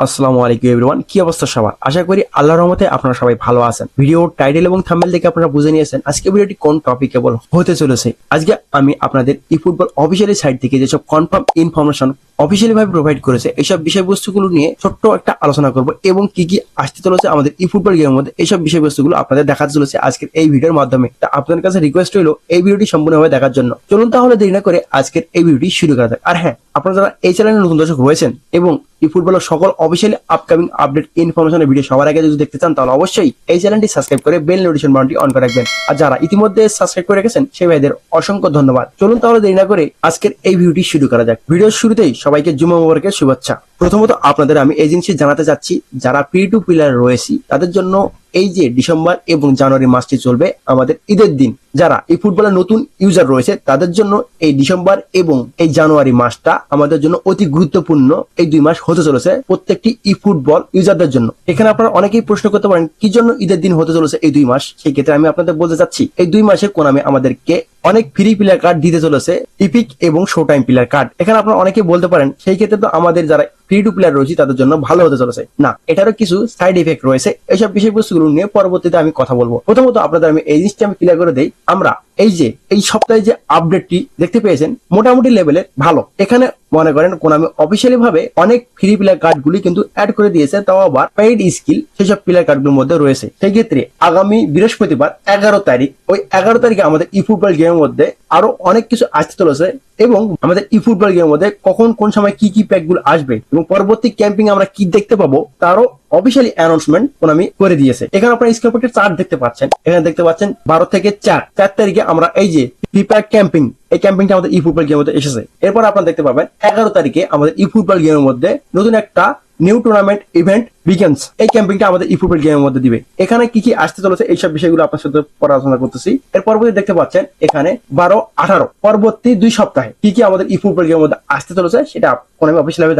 আসসালামু আলাইকুম এভরিওয়ান কি অবস্থা সবার? আশা করি আল্লাহর রহমতে আপনারা সবাই ভালো আছেন। ভিডিও টাইটেল এবং থাম্বেল দেখে আপনারা বুঝে নিয়েছেন আজকে ভিডিওটি কোন টপিকে বল হতে চলেছে। আজকে আমি আপনাদের ই ফুটবল অফিসিয়ালি সাইট থেকে যেসব কনফার্ম ইনফরমেশন অফিসিয়ালি ভাবে প্রোভাইড করেছে এইসব বিষয়বস্তুগুলো নিয়ে ছোট্ট একটা আলোচনা করব এবং কি কি আসতে চলেছে আমাদের ই ফুটবল গেমের মধ্যে এইসব বিষয়বস্তুগুলো আপনাদের দেখাতে চলেছে আজকের এই ভিডিওর মাধ্যমে। তা আপনাদের কাছে রিকোয়েস্ট হলো এই ভিডিওটি সম্পূর্ণভাবে দেখার জন্য। চলুন তাহলে দেরি না করে আজকের এই ভিডিওটি শুরু করা যাক। আর হ্যাঁ আপনারা যারা এই চ্যানেলে নতুন দর্শক রয়েছেন এবং এই ফুটবলের সকল অফিসিয়ালি আপকামিং আপডেট ইনফরমেশনের ভিডিও সবার আগে যদি দেখতে চান, তাহলে অবশ্যই এই চ্যানেলটি সাবস্ক্রাইব করে বেল নোটিফিকেশন বাটনটি অন করে রাখবেন। আর যারা ইতিমধ্যে সাবস্ক্রাইব করে রেখেছেন, সেই ভাইদের অসংখ্য ধন্যবাদ। চলুন তাহলে দেরি না করে আজকের এই ভিডিওটি শুরু করা যাক। ভিডিও শুরুতেই সবাইকে জুমা মোবারকের শুভেচ্ছা। প্রথমত আপনাদের আমি এই জিনিসটি জানাতে চাচ্ছি যারা পি টু পিলার রয়েছি, তাদের জন্য এই যে ডিসেম্বর এবং জানুয়ারি মাসটি চলবে, আমাদের ঈদের দিন, যারা এই ফুটবলের নতুন ইউজার রয়েছে, তাদের জন্য এই ডিসেম্বর এবং এই জানুয়ারি মাসটা আমাদের জন্য অতি গুরুত্বপূর্ণ। এই দুই মাস হতে চলেছে প্রত্যেকটি ই ফুটবল ইউজারদের জন্য। এখানে আপনারা অনেকেই প্রশ্ন করতে পারেন, কি জন্য ঈদের দিন হতে চলেছে এই দুই মাস? সেই ক্ষেত্রে আমি আপনাদের বলতে চাচ্ছি এই দুই মাসে কোন কোনামে আমাদেরকে অনেক ফ্রি প্লেয়ার কার্ড দিতে চলেছে ইপিক এবং শো টাইম প্লেয়ার কার্ড এখানে আপনারা অনেকে বলতে পারেন, সেই ক্ষেত্রে তো আমাদের যারা ফ্রি টু প্লেয়ার রয়েছে, তাদের জন্য ভালো হতে চলেছে। না, এটারও কিছু সাইড ইফেক্ট রয়েছে। এইসব বিষয়বস্তুগুলো নিয়ে পরবর্তীতে আমি কথা বলব। প্রথমত আপনাদের আমি এই জিনিসটা আমি ক্লিয়ার করে দিই। আমরা এই যে, এই সপ্তাহে যে আপডেটটি দেখতে পেয়েছেন, মোটামুটি লেভেলের ভালো। এখানে মনে করেন কোন কোনামি অফিসিয়ালি ভাবে অনেক ফ্রি প্লেয়ার কার্ড গুলি কিন্তু অ্যাড করে দিয়েছে, তাও আবার পেইড স্কিল সেসব প্লেয়ার কার্ডগুলোর মধ্যে রয়েছে। সেই ক্ষেত্রে আগামী বৃহস্পতিবার এগারো তারিখ, ওই এগারো তারিখে আমাদের ই ফুটবল গেমের মধ্যে আরও অনেক কিছু আসতে চলেছে এবং আমাদের ই ফুটবল গেমের মধ্যে কখন কোন সময় কি কি প্যাকগুলো আসবে এবং পরবর্তী ক্যাম্পিং আমরা কি দেখতে পাবো, তারও অফিসিয়ালি অ্যানাউন্সমেন্ট কোনামি করে দিয়েছে এখানে আপনারা স্ক্রিন চার্ট দেখতে পাচ্ছেন এখানে দেখতে পাচ্ছেন বারো থেকে চার চার তারিখে আমরা এই যে ফিফা ক্যাম্পিং এই ক্যাম্পিংটা আমাদের ই ফুটবল গেমের মধ্যে এসেছে এরপর আপনারা দেখতে পাবেন এগারো তারিখে আমাদের ই ফুটবল গেমের মধ্যে নতুন একটা নিউ টুর্নামেন্ট ইভেন্ট বিগেন্স এই ক্যাম্পিংটা আমাদের ই ফুটবল গেমের মধ্যে দিবে। এখানে কি কি আসতে চলেছে, এইসব বিষয়গুলো আপনার সাথে পড়াশোনা করতেছি। এর পরবর্তী দেখতে পাচ্ছেন, এখানে বারো, আঠারো। পরবর্তী দুই সপ্তাহে কি কি আমাদের ই ফুটবল গেমের মধ্যে আসতে চলেছে, সেটা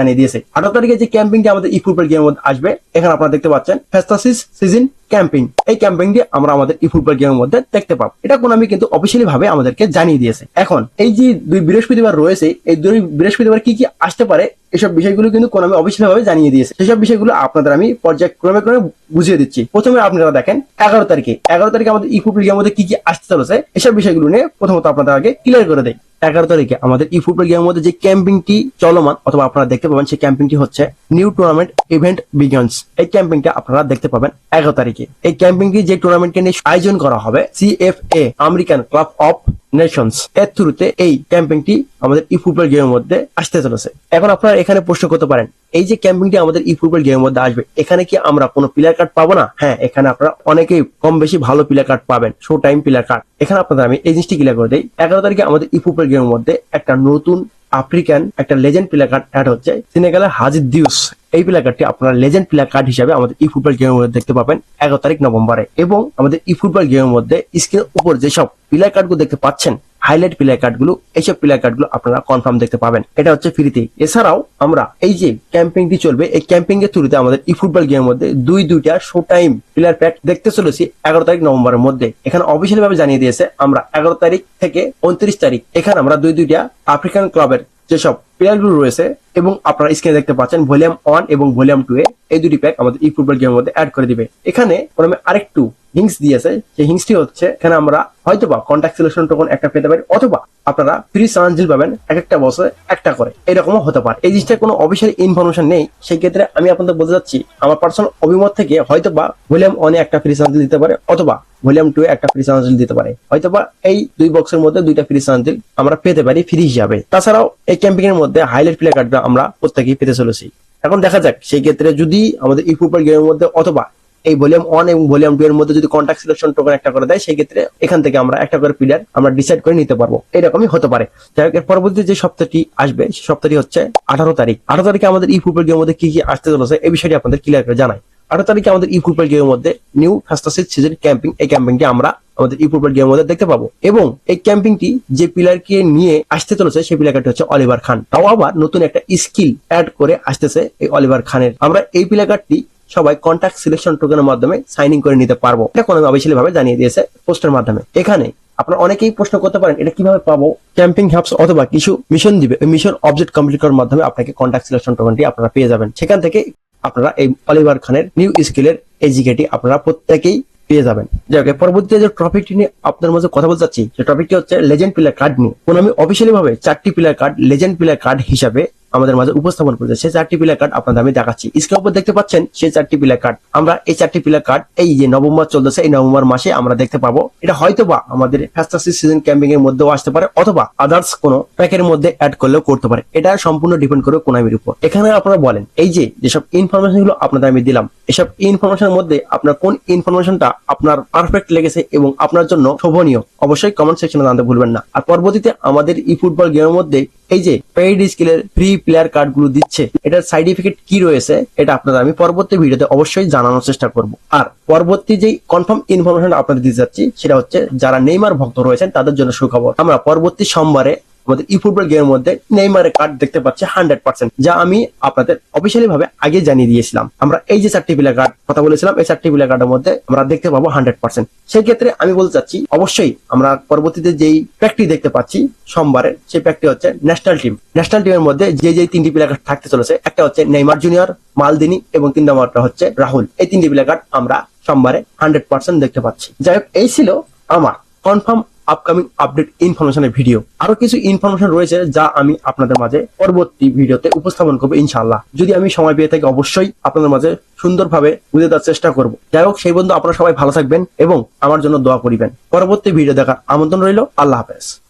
জানিয়ে দিয়েছে। আঠারো তারিখে যে আমাদের ই ফুটবল গেমের মধ্যে আসবে, এখানে আপনারা দেখতে পাচ্ছেন ফেস্টাসিস সিজন ক্যাম্পিং এই ক্যাম্পিংটি আমরা আমাদের ই ফুটবল গেমের মধ্যে দেখতে পাবো। এটা কোন আমি কিন্তু অফিসিয়ালি ভাবে আমাদেরকে জানিয়ে দিয়েছে। এখন, এই যে দুই বৃহস্পতিবার রয়েছে, এই দুই বৃহস্পতিবার কি কি আসতে পারে, এসব বিষয়গুলো কিন্তু কোন আমি অফিসিয়াল ভাবে জানিয়ে দিয়েছে। সেসব বিষয়গুলো আপনাদের আমি পর্যায়ক্রমে ক্রমে বুঝিয়ে দিচ্ছি। প্রথমে আপনারা দেখেন, এগারো তারিখে। এগারো তারিখে আমাদের ই ফুটবল গেমের মধ্যে কি কি আসতে চলেছে, এসব বিষয়গুলো নিয়ে প্রথমত আপনাদের আগে ক্লিয়ার করে দেয় এগারো তারিখে আমাদের ই ফুটবল গেমের মধ্যে যে ক্যাম্পিংটি চলমান, অথবা আপনারা দেখতে পাবেন সেই ক্যাম্পিংটি হচ্ছে নিউ টুর্নামেন্ট ইভেন্ট বিগন্স। এই ক্যাম্পিংটা আপনারা দেখতে পাবেন এগারো তারিখে। এই ক্যাম্পিংটি যে টুর্নামেন্টকে নিয়ে আয়োজন করা হবে CFA American club of nations. এর থ্রুতে এই ক্যাম্পিংটি আমাদের ই ফুটবল গেমের মধ্যে আসতে চলেছে। এখন আপনারা এখানে প্রশ্ন করতে পারেন এই যে ক্যাম্পিংটি আমাদের ই ফুটবল গেমের মধ্যে আসবে, এখানে কি আমরা কোনো প্লেয়ার কার্ড পাবো না? হ্যাঁ এখানে আপনারা অনেকেই কম বেশি ভালো প্লেয়ার কার্ড পাবেন শো টাইম প্লেয়ার কার্ড এখানে আপনাদের আমি এই জিনিসটি ক্লিয়ার করে দিই। এগারো তারিখে আমাদের ই ফুটবল গেমের মধ্যে একটা নতুন আফ্রিকান একটা লেজেন্ড প্লেয়ার কার্ড অ্যাড হচ্ছে সিনেগালের হাজির দিউস এই প্লেয়ার কার্ডটি আপনারা লেজেন্ড প্লেয়ার কার্ড হিসাবে আমাদের ই ফুটবল গেমের মধ্যে দেখতে পাবেন এগারো তারিখ নভেম্বরে। এবং আমাদের ই ফুটবল গেমের মধ্যে স্ক্রিনের উপর যেসব প্লেয়ার কার্ডগুলো দেখতে পাচ্ছেন হাইলাইট প্লেয়ার কার্ডগুলো এইসব প্লেয়ার কার্ডগুলো আপনারা কনফার্ম দেখতে পাবেন। এটা হচ্ছে ফ্রিতে এছাড়াও আমরা এই যে ক্যাম্পিংটি চলবে, এই ক্যাম্পিং এর থ্রুতে আমাদের ই ফুটবল গেমের মধ্যে দুই, দুইটা শো টাইম প্লেয়ার প্যাক দেখতে চলেছি এগারো তারিখ নভেম্বরের মধ্যে। এখানে অফিসিয়াল ভাবে জানিয়ে দিয়েছে, আমরা এগারো তারিখ থেকে উনত্রিশ তারিখ। এখানে আমরা দুই, দুইটা আফ্রিকান ক্লাবের যেসব প্লেয়ারগুলো রয়েছে এবং আপনারা স্ক্রিনে দেখতে পাচ্ছেন ভলিউম ওয়ান এবং ভলিউম টু এ এই দুটি প্যাক আমাদের ই ফুটবল গেমের মধ্যে অ্যাড করে দিবে। এখানে প্রথমে আরেকটু হিংস দিয়েছে সেই হিংসটি হচ্ছে, এখানে আমরা হয়তোবা কন্ট্যাক্ট সিলেকশন টোকন একটা পেতে পারি অথবা আপনারা ফ্রি সানজিল পাবেন এক একটা বছরে একটা করে। এরকমও হতে পারে। এই জিনিসটা কোনো অফিসিয়াল ইনফরমেশন নেই। সেই ক্ষেত্রে আমি আপনাদের বলতে চাচ্ছি, আমার পার্সোনাল অভিমত থেকে হয়তোবা ভলিউম ওয়ানে একটা ফ্রি সানজিল দিতে পারে অথবা ভলিউম টু একটা ফ্রি সানজিল দিতে পারে। হয়তোবা এই দুই বক্সের মধ্যে দুইটা ফ্রি সানজিল আমরা পেতে পারি ফ্রি হিসাবে। তাছাড়াও এই ক্যাম্পিং এর মধ্যে হাইলাইট প্লে কার্ডটা আমরা প্রত্যেকেই পেতে চলেছি। এখন দেখা যাক, সেই ক্ষেত্রে যদি আমাদের ইকুপার গেমের মধ্যে অথবা এই ভলিউম ওয়ান এবং ভলিউম টু এর মধ্যে যদি কন্ট্রাক্ট সিলেকশন টোকেন একটা করে দেয়, সেই ক্ষেত্রে এখান থেকে আমরা একটা করে প্লেয়ার আমরা ডিসাইড করে নিতে পারব। এরকমই হতে পারে। যাই হোক, এর পরবর্তী যে সপ্তাহটি আসবে সেই সপ্তাহটি হচ্ছে আঠারো তারিখ। আঠারো তারিখে আমাদের ই ফুটবল গেমের মধ্যে কি কি আসতে চলেছে, এই বিষয়টি আপনাদের ক্লিয়ার করে জানাই। আঠারো তারিখে আমাদের ই ফুটবল গেমের মধ্যে নিউ ফাস্টাসিস সিজন ক্যাম্পিং এই ক্যাম্পিংটি আমরা আমাদের ই ফুটবল গেমের মধ্যে দেখতে পাবো। এবং এই ক্যাম্পিংটি যে প্লেয়ারকে নিয়ে আসতে চলেছে, সেই প্লেয়ারটি হচ্ছে অলিভার খান তাও আবার নতুন একটা স্কিল অ্যাড করে আসতেছে এই অলিভার খানের আমরা এই প্লেয়ারটি সবাই কন্ট্যাক্ট সিলেকশন টোকেনের মাধ্যমে সাইনিং করে নিতে পারব। এটা কোনো অফিসিয়ালি ভাবে জানিয়ে দিয়েছে পোস্টের মাধ্যমে। এখানে আপনারা অনেকেই প্রশ্ন করতে পারেন, এটা কীভাবে পাবো? ক্যাম্পিং হ্যাপস অথবা কিছু মিশন দিবে মিশন অবজেক্ট কমপ্লিট করার মাধ্যমে আপনাকে কন্ট্যাক্ট সিলেকশন টোকেনটি আপনারা পেয়ে যাবেন। সেখান থেকে আপনারা এই অলিভার খানের নিউ স্কিলের এই জিকেটি আপনারা প্রত্যেকেই পেয়ে যাবেন। এর পরবর্তীতে যে টপিকটি নিয়ে আপনার মধ্যে কথা বলতে চাচ্ছি যে টপিকটি হচ্ছে লেজেন্ড প্লেয়ার কার্ড নিয়ে। কোন আমি অফিসিয়ালি ভাবে চারটি player card legend player card হিসাবে আমাদের মাঝে উপস্থাপন করেছে। সেই চারটি পিলার কার্ড আপনাদের আমি দেখাচ্ছি। স্ক্রিনের উপর দেখতে পাচ্ছেন, সেই চারটি পিলার কার্ড আমরা এই চারটি পিলার কার্ড এই যে নভেম্বর চলতেছে, এই নভেম্বর মাসে আমরা দেখতে পাবো। এটা হয়তোবা আমাদের ফ্যাস্টাসি সিজন ক্যাম্পিং এর মধ্যেও আসতে পারে, অথবা আদার্স কোনো প্যাকের মধ্যে অ্যাড করলেও করতে পারে। এটা সম্পূর্ণ ডিপেন্ড করবে কোনামির উপর। এখানে আপনারা বলেন, এই যে যেসব ইনফরমেশনগুলো আপনাদের আমি দিলাম, এসব ইনফরমেশনের মধ্যে আপনার কোন ইনফরমেশনটা আপনার পারফেক্ট লেগেছে এবং আপনার জন্য শোভনীয়, অবশ্যই কমেন্ট সেকশনে জানতে ভুলবেন না। আর পরবর্তীতে আমাদের ই ফুটবল গেমের মধ্যে এই যে পেইড স্কিলের ফ্রি প্লেয়ার কার্ডগুলো দিচ্ছে, এটার সাইড ইফেক্ট কি রয়েছে, এটা আপনাদের আমি পরবর্তী ভিডিওতে অবশ্যই জানানোর চেষ্টা করব। আর পরবর্তী যে কনফার্ম ইনফরমেশন আপনাদের দিতে যাচ্ছি, সেটা হচ্ছে যারা নেইমার ভক্ত রয়েছেন, তাদের জন্য সুখবর। আমরা পরবর্তী সোমবারে আমাদের ই ফুটবল গেমের মধ্যে নেইমারের কার্ড দেখতে পাচ্ছি হান্ড্রেড পার্সেন্ট যা আমি আপনাদের অফিসিয়ালি ভাবে আগে জানিয়ে দিয়েছিলাম। আমরা এই যে চারটি প্লেয়ার কার্ড কথা বলেছিলাম, এই চারটি প্লেয়ার কার্ডের মধ্যে আমরা দেখতে পাবো হান্ড্রেড পার্সেন্ট সেই ক্ষেত্রে আমি বলতে চাচ্ছি, অবশ্যই আমরা পরবর্তীতে যেই প্যাকটি দেখতে পাচ্ছি সোমবারে, সেই প্যাকটি হচ্ছে ন্যাশনাল টিম ন্যাশনাল টিমের মধ্যে যে যে তিনটি প্লেয়ার কার্ড থাকতে চলেছে, একটা হচ্ছে নেইমার জুনিয়র মালদিনী এবং তিন নম্বরটা হচ্ছে রাহুল। এই তিনটি প্লেয়ার কার্ড আমরা সোমবারে হান্ড্রেড পার্সেন্ট দেখতে পাচ্ছি। যাই হোক, এই ছিল আমার কনফার্ম আপকামিং আপডেট ইনফরমেশনের ভিডিও আরও কিছু ইনফরমেশন রয়েছে যা আমি আপনাদের মাঝে পরবর্তী ভিডিওতে উপস্থাপন করব ইনশাল্লাহ যদি আমি সময় পেয়ে থাকি অবশ্যই আপনাদের মাঝে সুন্দরভাবে বুঝে দেওয়ার চেষ্টা করব। যাই হোক, সেই বন্ধু আপনারা সবাই ভালো থাকবেন এবং আমার জন্য দোয়া করিবেন। পরবর্তী ভিডিও দেখার আমন্ত্রণ রইল। আল্লাহ হাফেজ।